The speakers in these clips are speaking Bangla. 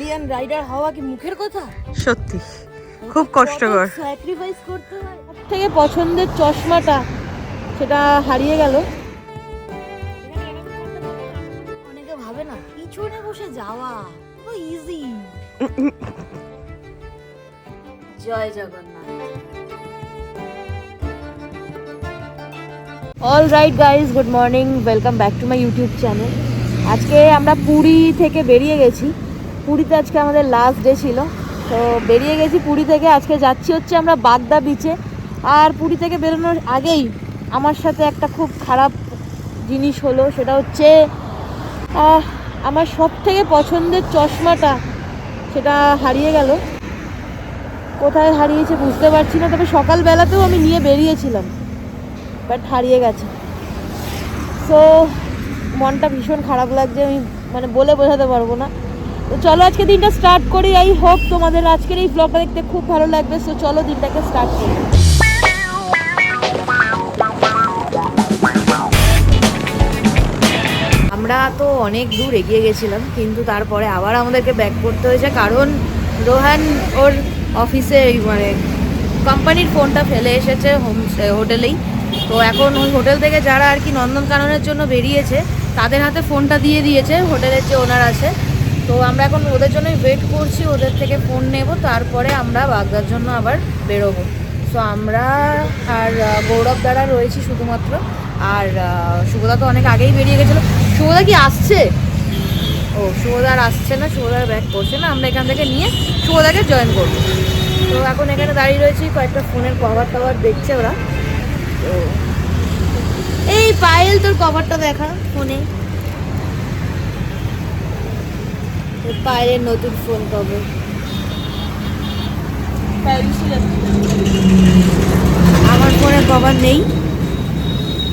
এলিয়ান রাইডার হওয়া কি মুখের কথা? সত্যি খুব কষ্টকর। স্যাক্রিফাইস করতে হয়? থেকে পছন্দের চশমাটা সেটা হারিয়ে গেল। অনেকে ভাবে না পিছনে বসে যাওয়া তো easy Jay Jagannath. All right guys good morning welcome back to my YouTube channel আজকে আমরা পুরী থেকে বেরিয়ে গেছি। পুরীতে আজকে আমাদের লাস্ট ডে ছিল। তো বেরিয়ে গেছি পুরী থেকে। আজকে যাচ্ছি হচ্ছে আমরা বাগদা বিচে আর পুরী থেকে বেরোনোর আগেই আমার সাথে একটা খুব খারাপ জিনিস হলো, সেটা হচ্ছে আমার সব থেকে পছন্দের চশমাটা সেটা হারিয়ে গেল। কোথায় হারিয়েছে বুঝতে পারছি না, তবে সকালবেলাতেও আমি নিয়ে বেরিয়েছিলাম বাট হারিয়ে গেছে। সো মনটা ভীষণ খারাপ লাগছে, আমি মানে বলে বোঝাতে পারব না। তো চলো আজকে দিনটা স্টার্ট করি আই হোপ তোমাদের আজকের এই ব্লগটা দেখতে খুব ভালো লাগবে সো চলো দিনটাকে স্টার্ট করি। আমরা তো অনেক দূর এগিয়ে গেছিলাম, কিন্তু তারপরে আবার আমাদেরকে ব্যাক করতে হয়েছে, কারণ রোহান ওর অফিসে মানে কোম্পানির ফোনটা ফেলে এসেছে হোম হোটেলেই তো এখন ওই হোটেল থেকে যারা আর কি নন্দনকাননের জন্য বেরিয়েছে, তাদের হাতে ফোনটা দিয়ে দিয়েছে হোটেলের যে ওনার আছে। তো আমরা এখন ওদের জন্যই ওয়েট করছি, ওদের থেকে ফোন নেব, তারপরে আমরা বাগদার জন্য আবার বেরোবো। সো আমরা আর গৌরব দ্বারা রয়েছি শুধুমাত্র। আর শুভদা তো অনেক আগেই বেরিয়ে গেছিল। শুভদা কি আসছে? ও শুভদার আসছে না শুভদার ব্যাক করছে না। আমরা এখান থেকে নিয়ে শুভদাকে জয়েন করব। তো এখন এখানে দাঁড়িয়ে রয়েছি, কয়েকটা ফোনের কভার টভার দেখছে ওরা। তো, এই পায়েল তোর কভারটা দেখা ফোনে পায়েলের নতুন ফোন পাবো। আমার ফোনে কভার নেই।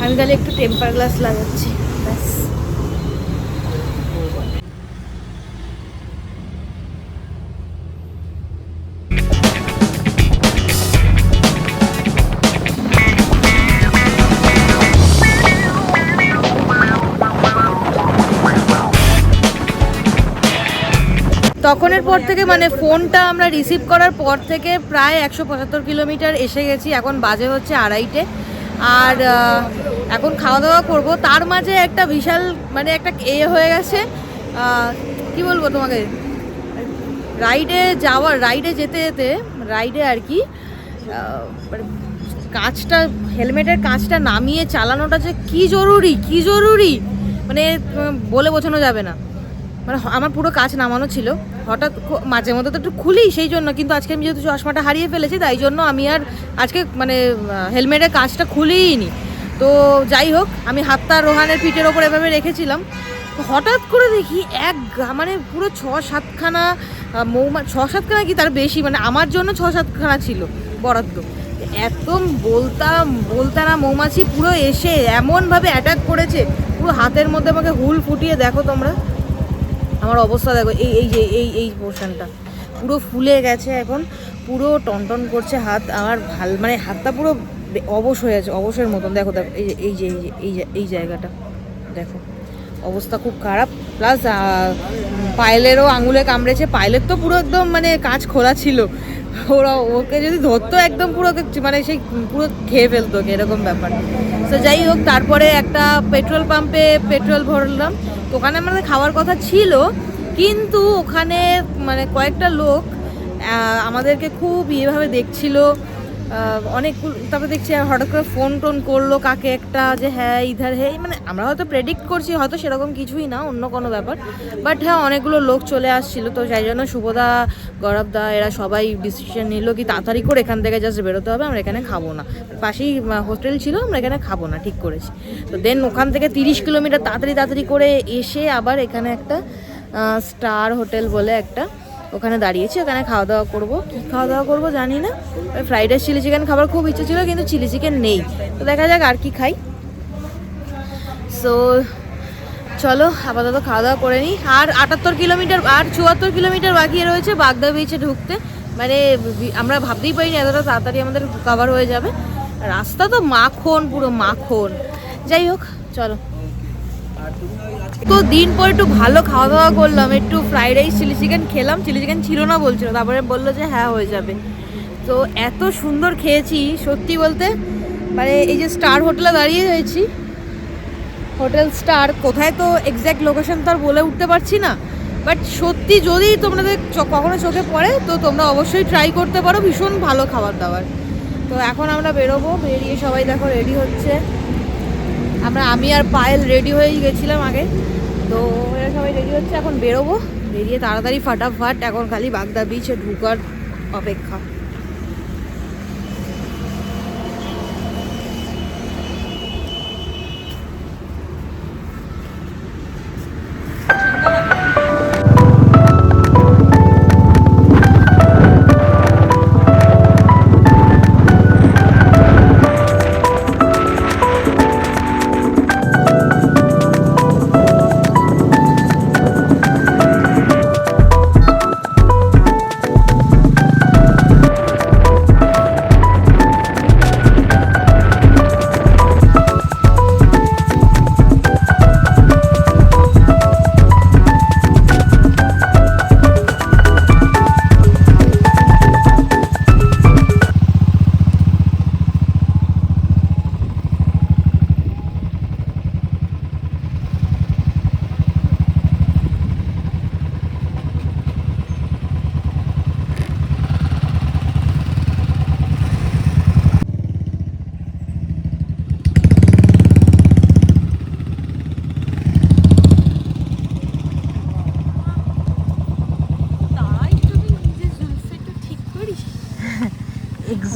আমি তাহলে একটু টেম্পার গ্লাস লাগাচ্ছি, ব্যাস। তখনের পর থেকে মানে ফোনটা আমরা রিসিভ করার পর থেকে প্রায় একশো পঁচাত্তর কিলোমিটার এসে গেছি। এখন বাজে হচ্ছে আড়াইটে। আর এখন খাওয়া দাওয়া করব। তার মাঝে একটা বিশাল মানে একটা এ হয়ে গেছে। কি বলব তোমাকে? রাইডে যাওয়ার, রাইডে যেতে যেতে, রাইডে আর কি মানে কাঁচটা হেলমেটের কাঁচটা নামিয়ে চালানোটা যে কি জরুরি কি জরুরি? মানে বলে বোঝানো যাবে না। মানে আমার পুরো কাজ নামানো ছিল। হঠাৎ মাঝে মধ্যে তো একটু খুলি সেই জন্য, কিন্তু আজকে আমি যেহেতু চশমাটা হারিয়ে ফেলেছি, তাই জন্য আমি আর আজকে মানে হেলমেটের কাজটা খুলেই নি তো যাই হোক, আমি হাতটা রোহানের পিঠের ওপর এভাবে রেখেছিলাম। হঠাৎ করে দেখি এক মানে পুরো ছ সাতখানা মৌমা, ছ সাতখানা কি তার বেশি? মানে আমার জন্য ছ সাতখানা ছিল বরাদ্দ। এত বলতাম, বলতারা মৌমাছি পুরো এসে এমনভাবে অ্যাটাক করেছে, পুরো হাতের মধ্যে আমাকে হুল ফুটিয়ে দেখো তোমরা। আমার অবস্থা দেখো, এই এই যে, এই এই পোর্শনটা পুরো ফুলে গেছে এখন, পুরো টনটন করছে হাত, আমার ভালো মানে হাতটা পুরো অবশ হয়ে আছে অবশের মতন। দেখো দেখো, এই যে এই যে এই যে এই যে, এই জায়গাটা, দেখো। অবস্থা খুব খারাপ প্লাস পায়েলেরও আঙুলে কামড়েছে, পায়েলের তো পুরো একদম মানে কাজ খোলা ছিল। ওরা, ওকে যদি ধরতো একদম পুরো মানে সেই পুরো খেয়ে ফেলতো এরকম ব্যাপার। তো যাই হোক, তারপরে একটা পেট্রোল পাম্পে পেট্রোল ভরলাম তো ওখানে আমাদের খাওয়ার কথা ছিল, কিন্তু ওখানে মানে কয়েকটা লোক আমাদেরকে খুব ইয়েভাবে দেখছিল। অনেক তারপরে দেখছি হঠাৎ করে ফোন টোন করল কাকে একটা যে হ্যাঁ ইধার হে মানে আমরা হয়তো প্রেডিক্ট করছি, হয়তো সেরকম কিছুই না, অন্য কোনো ব্যাপার। বাট হ্যাঁ অনেকগুলো লোক চলে আসছিল, তো যাই জন্য শুভদা গৌরবদা এরা সবাই ডিসিশন নিল কি তাড়াতাড়ি করে এখান থেকে জাস্ট বেরোতে হবে, আমরা এখানে খাব না। পাশেই হোটেল ছিল, আমরা এখানে খাব না, ঠিক করেছি। তো দেন ওখান থেকে তিরিশ কিলোমিটার তাড়াতাড়ি তাড়াতাড়ি করে এসে আবার এখানে একটা স্টার হোটেল বলে একটা ওখানে দাঁড়িয়েছি, ওখানে খাওয়া দাওয়া করব। কী খাওয়া দাওয়া করব জানি না। ওই ফ্রাইড রাইস চিলি চিকেন খাবার খুব ইচ্ছে ছিল, কিন্তু চিলি চিকেন নেই। তো দেখা যাক আর কি খাই। সো চলো, আপাতত খাওয়া দাওয়া করে নিই। আর আটাত্তর কিলোমিটার, আর চুয়াত্তর কিলোমিটার বাকি রয়েছে বাগদা বিচে ঢুকতে। মানে আমরা ভাবতেই পারিনি এতটা তাড়াতাড়ি আমাদের কভার হয়ে যাবে। রাস্তা তো মাখন, পুরো মাখন। যাই হোক, চলো। তো দিন পর একটু ভালো খাওয়া দাওয়া করলাম, একটু ফ্রাইড রাইস চিলি চিকেন খেলাম চিলি চিকেন ছিল না বলছিল, তারপরে বলল যে হ্যাঁ হয়ে যাবে। তো এত সুন্দর খেয়েছি, সত্যি বলতে মানে এই যে স্টার হোটেলে দাঁড়িয়ে হয়েছি হোটেল স্টার কোথায় তো এক্স্যাক্ট লোকেশন তো আর বলে উঠতে পারছি না বাট সত্যি যদি তোমাদের কখনো চোখে পড়ে, তো তোমরা অবশ্যই ট্রাই করতে পারো, ভীষণ ভালো খাবার দাবার। তো এখন আমরা বেরোবো, বেরিয়ে সবাই দেখো রেডি হচ্ছে। আমরা আমি আর পায়েল রেডি হয়েই গেছিলাম আগে। তো এরা সবাই রেডি হচ্ছে, এখন বেরোবো। বেরিয়ে তাড়াতাড়ি, ফাটাফাট, এখন খালি বাগদা বিচে ঢুকার অপেক্ষা।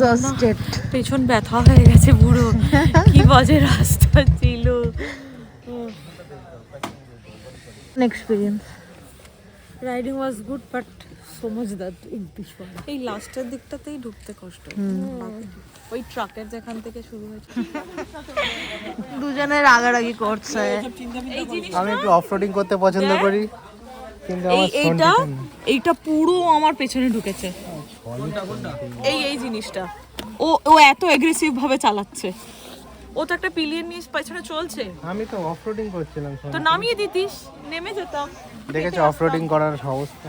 এক্সস্টেড পেছন ব্যথা হয়ে গেছে পুরো। কি বাজে রাস্তা ছিল। Experience riding was good but সমঝদার এই লাস্টের দিকটাতেই ঢুকতে কষ্ট। ওই ট্রাকের যেখান থেকে শুরু হয়েছে। দুজনে রাগারাগি করছে। আমি একটু অফরোডিং করতে পছন্দ করি। কিন্তু আমার এইটা এইটা পুরো আমার পেছনে ঢুকেছে। এই এই জিনিসটা। ও ও এত এগ্রেসিভ ভাবে চালাচ্ছে। ও তো একটা পিলিয়ন নিয়ে পেছনে চলছে। আমি তো অফরোডিং করছিলাম তো নামিয়ে দিতিস নেমে যেতাম। দেখেছ অফরোডিং করার অবস্থা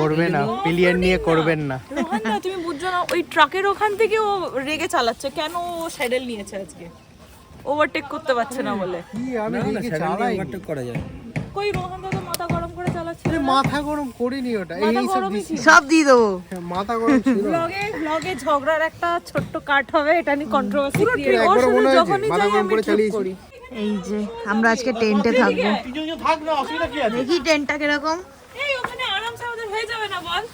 করবে না পিলিয়ন নিয়ে করবেন না। রোহান তুমি বুঝছ না ওই ট্রাকের ওখান থেকে ও রেগে চালাচ্ছে। কেন ও স্যাডেল নিয়েছে আজকে? ওভারটেক করতে পারছে না বলে। কি আমি চালাই? কই রোহান দা তো মাথা আরে মাথা গরম করিনি ওটা এই সব সব দিয়ে দেবো। মাথা গরম ছিল। ব্লগে ব্লগে ঝগড়ার একটা ছোট্ট কাট হবে এটা নিয়ে কন্ট্রোভার্সি মনে হয়েছে, যখনই যাই আমি করে চুপ করি। এই যে আমরা আজকে টেন্টে থাকব। দেখি টেন্টটা কীরকম। এই ওখানে আরামসে আমাদের হয়ে যাবে না বল?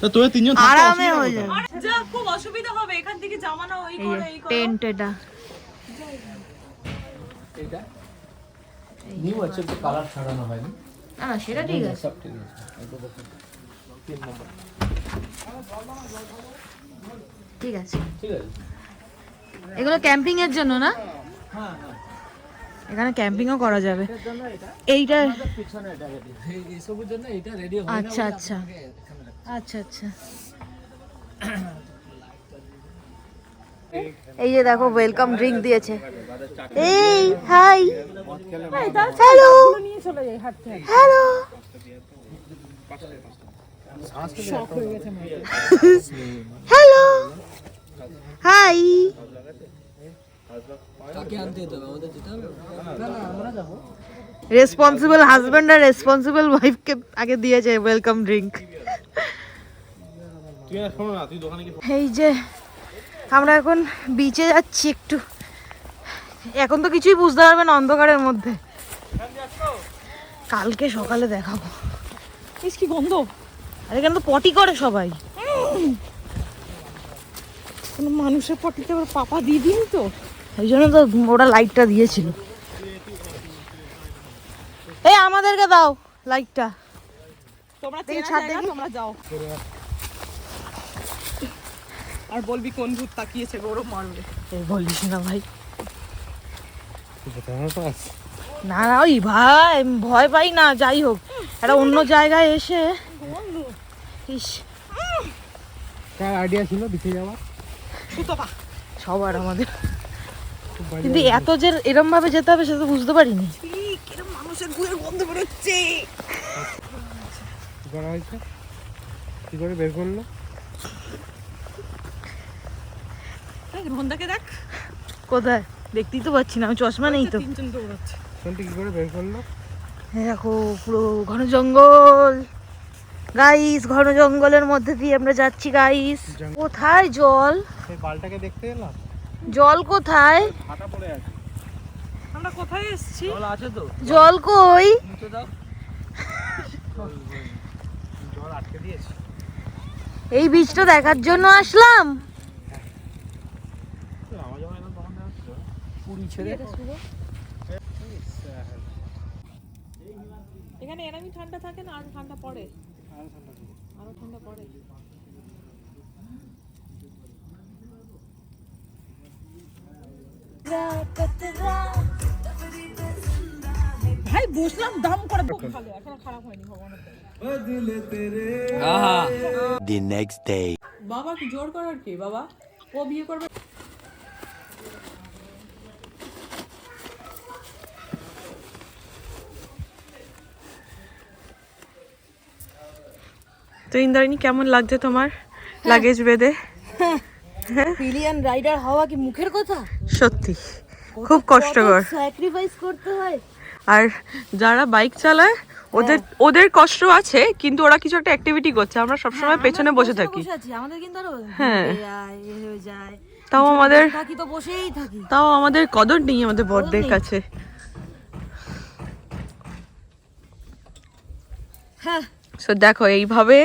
তো তোমরা তিনজন আরামে হয়ে যাবে। যা খুব অসুবিধা হবে। এখান থেকে জামানো ওই করে এই করে। টেন্ট এটা নিউ আছে তো কালার ছাড়ানো হয়নি। না না সেটা ঠিক আছে সব ঠিক আছে ঠিক আছে ঠিক আছে এগুলো ক্যাম্পিং এর জন্য না এখানে ক্যাম্পিংও করা যাবে এইটা আচ্ছা আচ্ছা আচ্ছা আচ্ছা এই যে দেখো ওয়েলকাম ড্রিঙ্ক দিয়েছে। এই hi hello hello hello hi responsible husband আর রেসপন্সিবল ওয়াইফকে আগে দিয়েছে ওয়েলকাম ড্রিঙ্ক তুই না শোনো না তুই দোকানে কি এই যে আমরা এখন বিচে যাচ্ছি একটু। এখন তো কিছুই বুঝতে পারবে না অন্ধকারের মধ্যে। কালকে সকালে দেখাবো। ইস কি গন্ধ। আর এখানে তো পটি করে সবাই। কোনো মানুষের পটিতে আবার পাপা দিয়ে দিন তো? এই জন্য তো ওরা লাইটটা দিয়েছিল। এই আমাদেরকে দাও লাইটটা তোমরা দেখি। তোমরা যাও। আর বলবি কোন ভূত তাকিয়েছে? গরম মারবে। এই বলিস না ভাই। না না ওই ভাই ভয় পাই না যাই হোক। একটা অন্য জায়গায় এসে ইস। কার আইডিয়া ছিল দিতে যাওয়ার? সুতপা সবার আমাদের। কিন্তু এত যে এরম ভাবে যেতে হবে সেটা তো বুঝতে পারিনি। ঠিক এরকম মানুষের গুয়ের গন্ধ বেরোচ্ছে। কি করা হয়েছে? কি করে বের করল? এই দেখ। কোথায়? দেখতেই তো পাচ্ছি না আমি চশমা নেই তো। তিনজন দৌড়াচ্ছে কোনটি কি করে? বের করল? দেখো পুরো ঘন জঙ্গল। গাইস ঘন জঙ্গলের মধ্যে দিয়ে আমরা যাচ্ছি গাইস কোথায় জল? বালটাকে দেখতে এলাম? জল কোথায়? হাঁটা পড়ে আছে। আমরা কোথায় এসেছি? জল আছে তো। জল কই? মুছে দাও। জল আটকে দিয়েছে। এই বীজটা দেখার জন্য আসলাম আমার যখন এলাম তখন দেখা যাচ্ছিল পুরী এখানে এরকমই ঠান্ডা থাকে না আরও ঠান্ডা পড়ে? আরও ঠান্ডা পড়ে। ভাই বসলাম দাম করে খুব ভালো এখনও খারাপ হয়নি ভগবানের দয়ায়। the next day. বাবা কি জোর করার কি? বাবা ও বিয়ে করবে তো ইন্দ্রাণী কেমন লাগছে তোমার লাগেজ বেঁধে? পিলিয়ন রাইডার হওয়া কি মুখের কথা? সত্যি খুব কষ্টকর। স্যাক্রিফাইস করতে হয়। আর যারা বাইক চালায় ওদের ওদের কষ্ট আছে কিন্তু ওরা কিছু একটা অ্যাক্টিভিটি করছে। আমরা সবসময় পেছনে বসে থাকি। আমাদের কিন্তু আরও হ্যাঁ। হয়ে তাও আমাদের থাকি তো বসেই থাকি। তাও আমাদের কদর নেই আমাদের বড়দের কাছে। হ্যাঁ। সো দেখো এইভাবে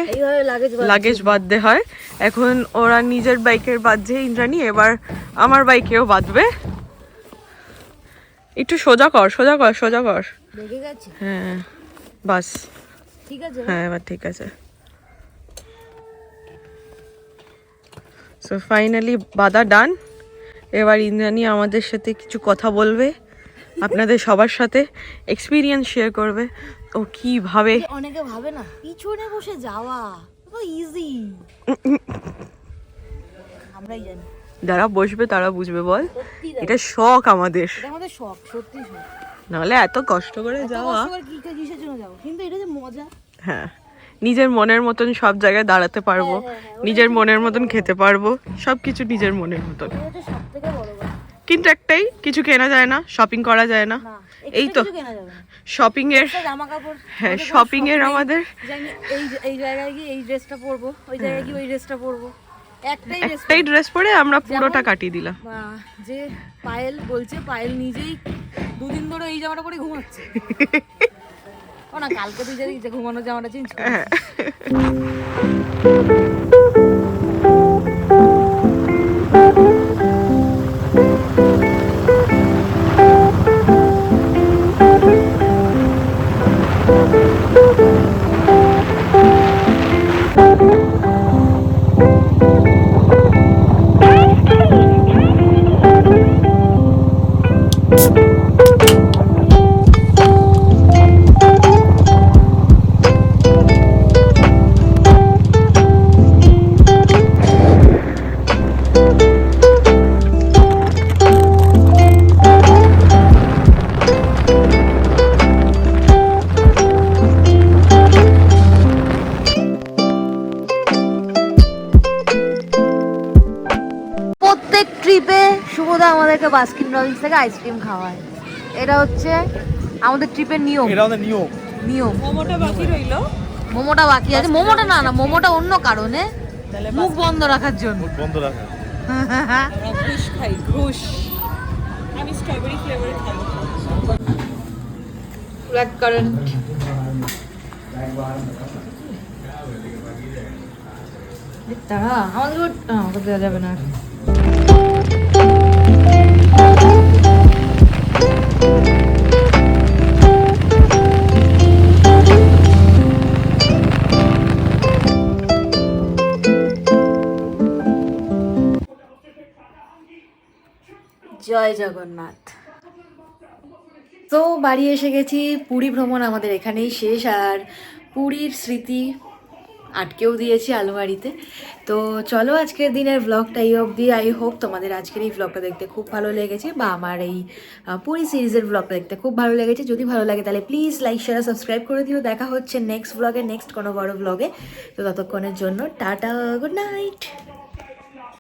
লাগেজ বাঁধতে হয়। এখন ওরা নিজের বাইকের বাঁধছে ইন্দ্রাণী। এবার আমার বাইকেও বাঁধবে। একটু সোজা কর সোজা কর সোজা কর। হ্যাঁ বাস। ঠিক আছে। হ্যাঁ এবার ঠিক আছে। সো ফাইনালি বাধা ডান এবার ইন্দ্রাণী আমাদের সাথে কিছু কথা বলবে। আপনাদের সবার সাথে এক্সপিরিয়েন্স শেয়ার করবে। ও কীভাবে অনেকে ভাবে না পিছনে বসে যাওয়া ইজি আমরাই জানি। যারা বসবে তারা বুঝবে বল। এটা শখ আমাদের। আমাদের শখ সত্যি শখ। নাহলে এত কষ্ট করে যাওয়া। কিন্তু এটা যে মজা। হ্যাঁ নিজের মনের মতন সব জায়গায় দাঁড়াতে পারব। হ্যাঁ, হ্যাঁ, ওটাই নিজের মনের মতন খেতে পারব। সব কিছু নিজের মনের মতন। কিন্তু একটাই কিছু কেনা যায় না শপিং করা যায় না। এই তো। শপিং এর জামা কাপড় হ্যাঁ শপিং এর আমাদের এই এই জায়গায় গিয়ে এই ড্রেসটা পরবো ওই জায়গায় গিয়ে ওই ড্রেসটা পরবো। একটাই ড্রেস পরে আমরা পুরোটা কাটিয়ে দিলাম। যে পায়েল বলছে পায়েল নিজেই দুদিন ধরে এই জামাটা পরে ঘুমাচ্ছে। ও না কালকে তুই যদি ঘুমানোর জামাটা চেঞ্জ আমাদেরকে বাস্কিন রবিন্স থেকে আইসক্রিম খাওয়ায় এটা হচ্ছে আমাদের ট্রিপের নিয়ম। এটা আমাদের নিয়ম। নিয়ম। মোমোটা বাকি রইল? মোমোটা বাকি আছে। মোমোটা না না মোমোটা অন্য কারণে মুখ বন্ধ রাখার জন্য। বন্ধ রাখা। আমরা ঘুষ খাই ঘুষ। আমি স্ট্রবেরি ফ্লেভারে খাব। ব্ল্যাক কারেন্ট তারা আমাদের দেওয়া যাবে না। জয় জগন্নাথ। তো বাড়ি এসে গেছি পুরী ভ্রমণ আমাদের এখানেই শেষ আর পুরীর স্মৃতি আটকেও দিয়েছি আলমারিতে। তো চলো আজকের দিনের ব্লগটা এই অবধি। আই হোপ তোমাদের আজকের এই ব্লগটা দেখতে খুব ভালো লেগেছে বা আমার এই পুরী সিরিজের ব্লগটা দেখতে খুব ভালো লেগেছে। যদি ভালো লাগে তাহলে প্লিজ লাইক শেয়ার সাবস্ক্রাইব করে দিও। দেখা হচ্ছে নেক্সট ব্লগে নেক্সট কোনো বড় ব্লগে তো ততক্ষণের জন্য টাটা গুড নাইট